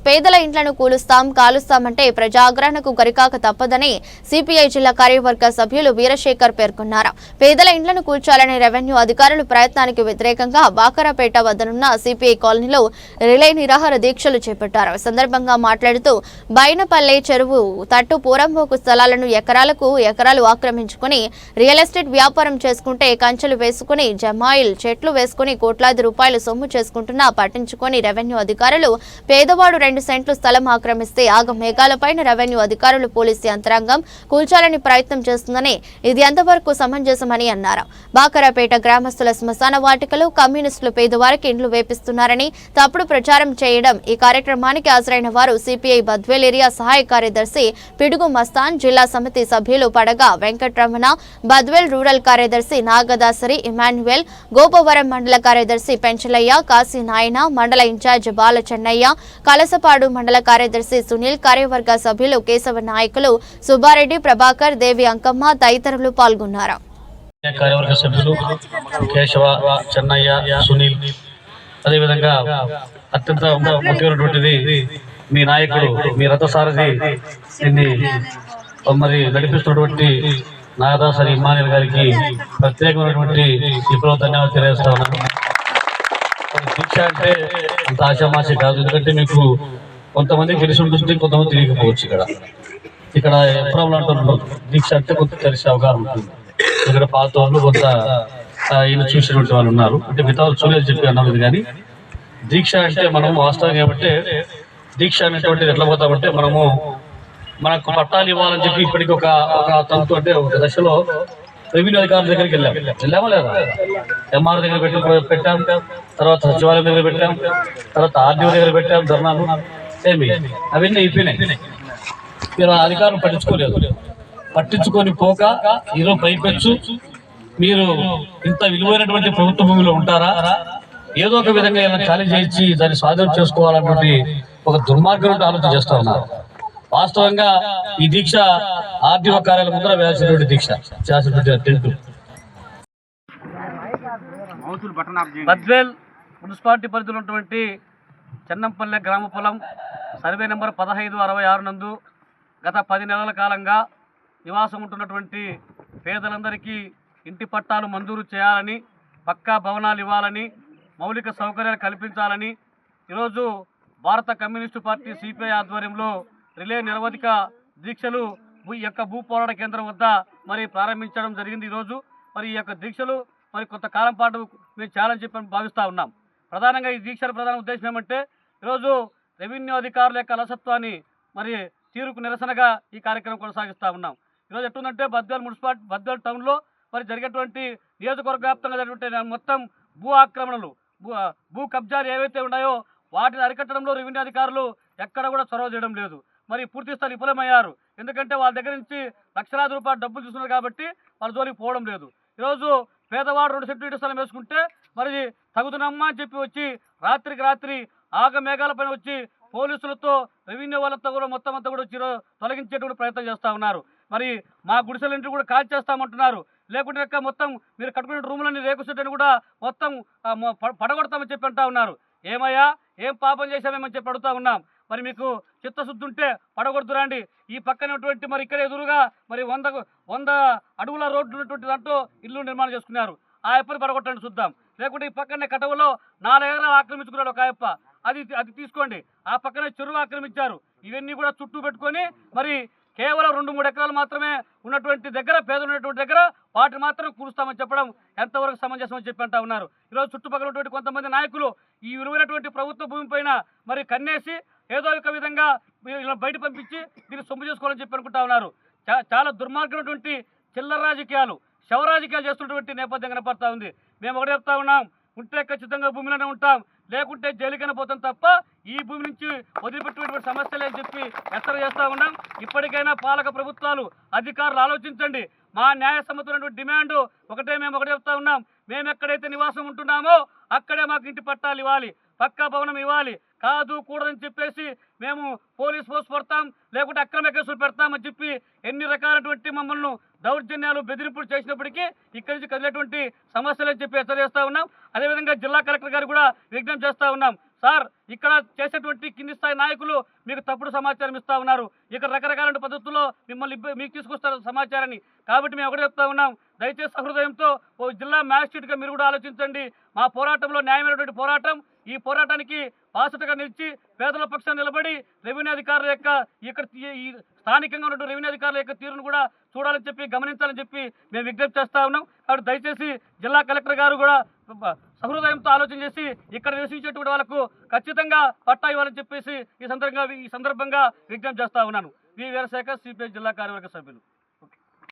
పేదల ఇండ్లను కూలుస్తాం కాలుస్తామంటే ప్రజాగ్రహణకు గరికాక తప్పదని సిపిఐ జిల్లా కార్యవర్గ సభ్యులు వీరశేఖర్ పేర్కొన్నారు. పేదల ఇండ్లను కూల్చాలనే రెవెన్యూ అధికారులు ప్రయత్నానికి వ్యతిరేకంగా బాకరాపేట వద్దనున్న సిపిఐ కాలనీలో రిలే నిరాహార దీక్షలు చేపట్టారు. సందర్భంగా మాట్లాడుతూ బైనపల్లె చెరువు తట్టు పూరంబోకు స్థలాలను ఎకరాలకు ఎకరాలు ఆక్రమించుకుని రియల్ ఎస్టేట్ వ్యాపారం చేసుకుంటే కంచెలు వేసుకుని జమాయిల్ చెట్లు వేసుకుని కోట్లాది రూపాయలు సొమ్ము చేసుకుంటున్నా పట్టించుకొని రెవెన్యూ అధికారులు పేదవాడు రెండు సెంట్లు స్థలం ఆక్రమిస్తే ఆగ మేఘాలపైన రెవెన్యూ అధికారులు పోలీసు యంత్రాంగం కూల్చాలని ప్రయత్నం చేస్తుందని ఇది ఎంతవరకు సమంజసమని అన్నారు. బాకరాపేట గ్రామస్తుల శ్మశాన వాటికలు కమ్యూనిస్టులు పేదవారికి ఇండ్లు వేపిస్తున్నారని తప్పుడు ప్రచారం చేయడం ఈ కార్యక్రమానికి హాజరైన వారు సిపిఐ బద్వేల్ ఏరియా సహాయ కార్యదర్శి పిడుగు మస్తాన్ జిల్లా సమితి సభ్యులు పడగా వెంకటరమణ బద్వేల్ రూరల్ కార్యదర్శి నాగదాసరి ఇమాన్యుయల్ గోపవరం మండల కార్యదర్శి పెంచలయ్య కాశీ నాయన మండల ఇన్ఛార్జ్ బాల చెన్నయ్య కలసపాడు మండల కార్యదర్శి సునీల్ కార్యవర్గ సభ్యులు కేశవ నాయకులు సుబ్బారెడ్డి ప్రభాకర్ దేవి అంకమ్మ తదితరులు పాల్గొన్నారు. కార్యవర్గ సభ్యులు కేశవ చెన్నయ్య సునీల్. అదేవిధంగా అత్యంత ముఖ్యమైనటువంటిది మీ నాయకుడు మీ రథసారథి దీన్ని మరి నడిపిస్తున్నటువంటి నాగదాసరి ఇమానియల్ గారికి ప్రత్యేకమైనటువంటి ఇప్పుడు ధన్యవాదాలు తెలియజేస్తా ఉన్నాను. దీక్ష అంటే అంత ఆశామాషి కాదు. ఎందుకంటే మీకు కొంతమంది తెలిసి ఉంటుంది కొంతమంది తెలియకపోవచ్చు ఇక్కడ. ఇక్కడ ఎప్పుడు అంటున్నారు దీక్ష అంటే కొంత తెలిసే అవగాహన ఉంటుంది. ఇక్కడ పాత వాళ్ళు కొంత ఈయన చూసినటువంటి వాళ్ళు ఉన్నారు. అంటే మిగతా వాళ్ళు చూడలేదు చెప్పి అన్నది కానీ దీక్ష అంటే మనము వాస్తవం కాబట్టి దీక్ష అనేటువంటిది ఎట్లా పోతామంటే మనము మనకు పట్టాలు ఇవ్వాలని చెప్పి ఇప్పటికి ఒక ఒక తంతు అంటే ఒక దశలో రెవెన్యూ అధికారుల దగ్గరికి వెళ్ళాం. వెళ్ళామా లేదా? ఎంఆర్ దగ్గర పెట్టి పెట్టాం. తర్వాత సచివాలయం దగ్గర పెట్టాం. తర్వాత ఆర్డీఓ దగ్గర పెట్టాం. ధర్నాలు ఏమి? అవన్నీ అయిపోయినాయి. మీరు అధికారం అధికారులు పట్టించుకోలేదు. పట్టించుకొని పోక ఈరోజు పైపెచ్చు మీరు ఇంత విలువైనటువంటి ప్రభుత్వ భూమిలో ఉంటారా? ఏదో ఒక విధంగా ఏమైనా ఖాళీ చేయించి దాన్ని స్వాధీనం చేసుకోవాలన్నటువంటి ఒక దుర్మార్గం ఆలోచన చేస్తా ఉన్నారు. వాస్తవంగా ఈ దీక్ష ఆర్టీఓ కార్యాలయం ముందర వేయాల్సినటువంటి దీక్ష చేయాల్సినటువంటి టెంట్ బద్వేల్ మున్సిపాలిటీ పరిధిలో ఉన్నటువంటి చెన్నంపల్లె గ్రామ పొలం సర్వే నెంబర్ పదహైదు అరవై ఆరు నందు గత పది నెలల కాలంగా నివాసం ఉంటున్నటువంటి పేదలందరికీ ఇంటి పట్టాలు మంజూరు చేయాలని పక్కా భవనాలు ఇవ్వాలని మౌలిక సౌకర్యాలు కల్పించాలని ఈరోజు భారత కమ్యూనిస్టు పార్టీ సిపిఐ ఆధ్వర్యంలో రిలే నిరవధిక దీక్షలు భూ- ఈ యొక్క భూ పోరాట కేంద్రం వద్ద మరి ప్రారంభించడం జరిగింది ఈరోజు. మరి ఈ యొక్క దీక్షలు మరి కొంతకాలం పాటు మేము చేయాలని చెప్పని భావిస్తూ ఉన్నాం. ప్రధానంగా ఈ దీక్షల ప్రధాన ఉద్దేశం ఏమంటే ఈరోజు రెవెన్యూ అధికారుల యొక్క అలసత్వాన్ని మరి తీరుకు నిరసనగా ఈ కార్యక్రమం కొనసాగిస్తూ ఉన్నాం. ఈరోజు ఎట్టుందంటే బద్వేల్ మున్సిపాలిటీ బద్వేల్ టౌన్లో మరి జరిగేటువంటి నియోజకవర్గ వ్యాప్తంగా జరిగినటువంటి మొత్తం భూ ఆక్రమణలు భూ భూ కబ్జాలు ఏవైతే ఉన్నాయో వాటిని అరికట్టడంలో రెవెన్యూ అధికారులు ఎక్కడ కూడా చొరవ చేయడం లేదు. మరి పూర్తి స్థాయి విఫలమయ్యారు. ఎందుకంటే వాళ్ళ దగ్గర నుంచి లక్షలాది రూపాయలు డబ్బులు తీసుకున్నారు కాబట్టి వాళ్ళ జోలికి పోవడం లేదు. ఈరోజు పేదవాడు రెండు సెంటు స్థలం వేసుకుంటే మరి తగుదనమ్మా అని చెప్పి వచ్చి రాత్రికి రాత్రి ఆగ మేఘాలపైన వచ్చి పోలీసులతో రెవెన్యూ వాళ్ళతో కూడా మొత్తం అంతా కూడా వచ్చి తొలగించేటువంటి ప్రయత్నం చేస్తూ ఉన్నారు. మరి మా గుడిసెలంటి కూడా కాల్ చేస్తామంటున్నారు. లేకుంటే మొత్తం మీరు కట్టుకునే రూములన్నీ రేకుస్తుంటే కూడా మొత్తం పడగొడతామని చెప్పి అంటా ఉన్నారు. ఏమయ్యా? ఏం పాపం చేశామేమని చెప్పి అడుగుతా ఉన్నాం. మరి మీకు చిత్తశుద్ధి ఉంటే పడగొడుతురండి ఈ పక్కనటువంటి మరి ఇక్కడ ఎదురుగా మరి వంద వంద అడుగుల రోడ్డు ఉన్నటువంటి దాంట్లో ఇల్లు నిర్మాణం చేసుకున్నారు. ఆ అప్పని పడగొట్టండి చూద్దాం. లేకుంటే ఈ పక్కనే కటవలో నాలుగు ఎకరాలు ఆక్రమించుకున్నాడు ఒక అయ్యప్ప అది అది తీసుకోండి. ఆ పక్కనే చెరువు ఆక్రమించారు. ఇవన్నీ కూడా చుట్టూ పెట్టుకొని మరి కేవలం రెండు మూడు ఎకరాలు మాత్రమే ఉన్నటువంటి దగ్గర పేదలు ఉన్నటువంటి దగ్గర వాటిని మాత్రం కూలుస్తామని చెప్పడం ఎంతవరకు సమంజసం అని చెప్పి అంటా ఉన్నారు. ఈరోజు చుట్టుపక్కల ఉన్నటువంటి కొంతమంది నాయకులు ఈ విలువైనటువంటి ప్రభుత్వ భూమి పైన మరి కన్నేసి ఏదో ఒక విధంగా ఇలా బయట పంపించి దీన్ని సొమ్ము చేసుకోవాలని చెప్పి అనుకుంటా ఉన్నారు. చా- చాలా దుర్మార్గమైనటువంటి చిల్లర రాజకీయాలు శవ రాజకీయాలు చేస్తున్నటువంటి నేపథ్యం కనపడతా ఉంది. మేము ఒకటే చెప్తా ఉన్నాం ఉంటే ఖచ్చితంగా భూమిలోనే ఉంటాం. లేకుంటే జైలుకైనా పోతాం తప్ప ఈ భూమి నుంచి వదిలిపెట్టినటువంటి సమస్యలే అని చెప్పి హెచ్చరిక చేస్తూ ఉన్నాం. ఇప్పటికైనా పాలక ప్రభుత్వాలు అధికారులు ఆలోచించండి. మా న్యాయ సమ్మతమైనటువంటి డిమాండ్ ఒకటే మేము ఒకటే చెప్తా ఉన్నాం. మేము ఎక్కడైతే నివాసం ఉంటున్నామో అక్కడే మాకు ఇంటి పట్టాలు ఇవ్వాలి పక్కా భవనం ఇవ్వాలి. కాదు కూడదని చెప్పేసి మేము పోలీస్ ఫోర్స్ పెడతాం లేకుంటే అక్రమ కేసులు పెడతామని చెప్పి ఎన్ని రకాలైనటువంటి మమ్మల్ని దౌర్జన్యాలు బెదిరింపులు చేసినప్పటికీ ఇక్కడి నుంచి కదిలేటువంటి సమస్యలని చెప్పి హెచ్చరిస్తూ ఉన్నాం. అదేవిధంగా జిల్లా కలెక్టర్ గారు కూడా విజ్ఞప్తి చేస్తూ ఉన్నాం. సార్ ఇక్కడ చేసేటువంటి కింది స్థాయి నాయకులు మీకు తప్పుడు సమాచారం ఇస్తా ఉన్నారు. ఇక్కడ రకరకాల పద్ధతుల్లో మిమ్మల్ని మీకు తీసుకొస్తారు సమాచారాన్ని. కాబట్టి మేము ఒకటే చెప్తా ఉన్నాం. దయచేసి సహృదయంతో ఓ జిల్లా మ్యాజిస్ట్రేట్గా మీరు కూడా ఆలోచించండి. మా పోరాటంలో న్యాయమైనటువంటి పోరాటం ఈ పోరాటానికి బాసటగా నిలిచి పేదల పక్షాన్ని నిలబడి రెవెన్యూ అధికారుల యొక్క ఇక్కడ ఈ స్థానికంగా ఉన్న రెవెన్యూ అధికారుల యొక్క తీరును కూడా చూడాలని చెప్పి గమనించాలని చెప్పి మేము విజ్ఞప్తి చేస్తా ఉన్నాం. కాబట్టి దయచేసి జిల్లా కలెక్టర్ గారు కూడా సహృదయంతో ఆలోచన చేసి ఇక్కడ నివసించేటువంటి వాళ్ళకు ఖచ్చితంగా పట్టా ఇవ్వాలని చెప్పేసి ఈ సందర్భంగా ఈ సందర్భంగా విజ్ఞప్తి చేస్తా ఉన్నాను. వి వీరశేఖర్ సిపిఐ జిల్లా కార్యవర్గ సభ్యులు.